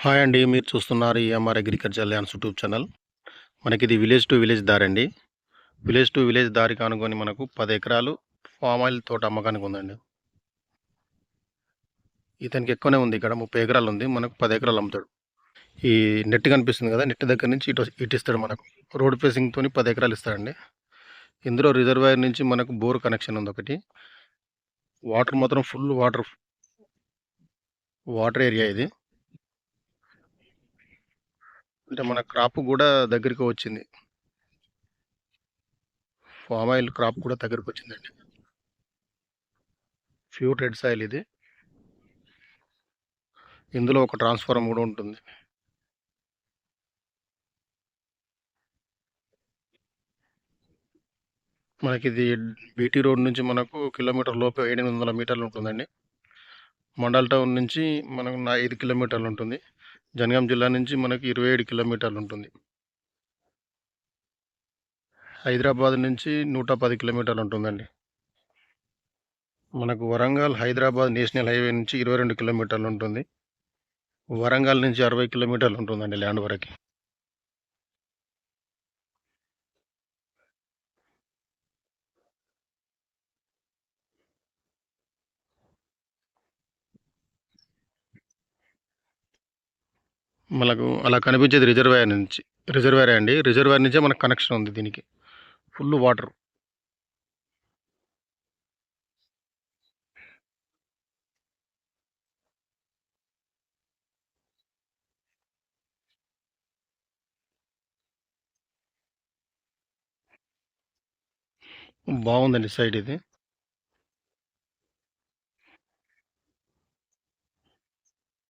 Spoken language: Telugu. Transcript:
హాయ్ అండి మీరు చూస్తున్నారు EMR agriculture lands YouTube channel. మనకి ఇది విలేజ్ టు విలేజ్ దారి అండి. విలేజ్ టు విలేజ్ దారి కానుకొని మనకు పది ఎకరాలు ఫామ్ ఆయిల్ తోట అమ్మకానికి ఉందండి. ఇతనికి ఎక్కువనే ఉంది ఇక్కడ ముప్పై ఎకరాలు ఉంది మనకు పది ఎకరాలు అమ్ముతాడు. ఈ నెట్ కనిపిస్తుంది కదా నెట్ దగ్గర నుంచి ఇటు ఇటు ఇస్తాడు మనకు. రోడ్ ఫేసింగ్తో పది ఎకరాలు ఇస్తాడండి. ఇందులో రిజర్వాయర్ నుంచి మనకు బోర్ కనెక్షన్ ఉంది ఒకటి. వాటర్ మాత్రం ఫుల్ వాటర్ వాటర్ ఏరియా ఇది. అంటే మన క్రాప్ కూడా దగ్గరికి వచ్చింది. ఫామ్ ఆయిల్ క్రాప్ కూడా దగ్గరికి వచ్చిందండి. ప్యూర్ రెడ్ సాయిల్ ఇది. ఇందులో ఒక ట్రాన్స్ఫార్మర్ కూడా ఉంటుంది. మనకి ఇది బీటీ రోడ్ నుంచి మనకు కిలోమీటర్ లోపు ఎనిమిది వందల మీటర్లు ఉంటుందండి. మండల్ టౌన్ నుంచి మనకు ఐదు కిలోమీటర్లు ఉంటుంది. జనగాం జిల్లా నుంచి మనకి ఇరవై ఏడు కిలోమీటర్లు ఉంటుంది. హైదరాబాద్ నుంచి నూట పది కిలోమీటర్లు ఉంటుందండి. మనకు వరంగల్ హైదరాబాద్ నేషనల్ హైవే నుంచి ఇరవై రెండు కిలోమీటర్లు ఉంటుంది. వరంగల్ నుంచి అరవై కిలోమీటర్లు ఉంటుందండి ల్యాండ్ వరకు. మనకు అలా కనిపించేది రిజర్వాయర్ నుంచి. రిజర్వాయర్ అండి. రిజర్వాయర్ నుంచే మనకు కనెక్షన్ ఉంది దీనికి. ఫుల్ వాటర్ బాగుందండి సైడ్ ఇది.